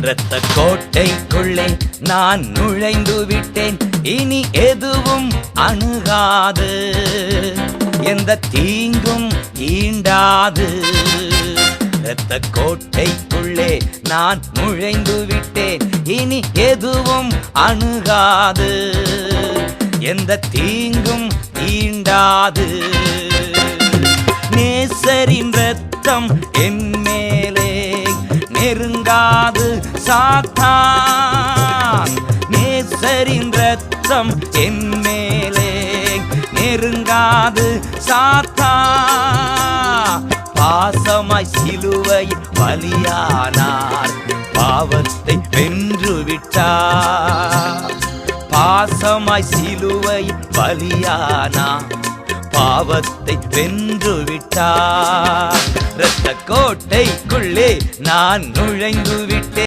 ரத்த கோட்டைக்குள்ளே நான் நுழைந்து விட்டேன். இனி எதுவும் அணுகாது. எந்த தீங்கும் ஈண்டாது. ரத்த கோட்டைக்குள்ளே நான் நுழைந்து விட்டேன். இனி எதுவும் அணுகாது. எந்த தீங்கும் ஈண்டாது. நேசரின் ரத்தம் என்ன சாத்தான். நேசரின் ரத்தம் என் மேலே நெருங்காது சாத்தா. பாசமாய் சிலுவை பலியானார். பாவத்தை வென்று விட்டார் பாசமாய் சிலுவை பலியானார் பாவத்தை வென்று விட்டார் இரத்த கோட்டைக்குள்ளே நான் நுழைந்து விட்டேன்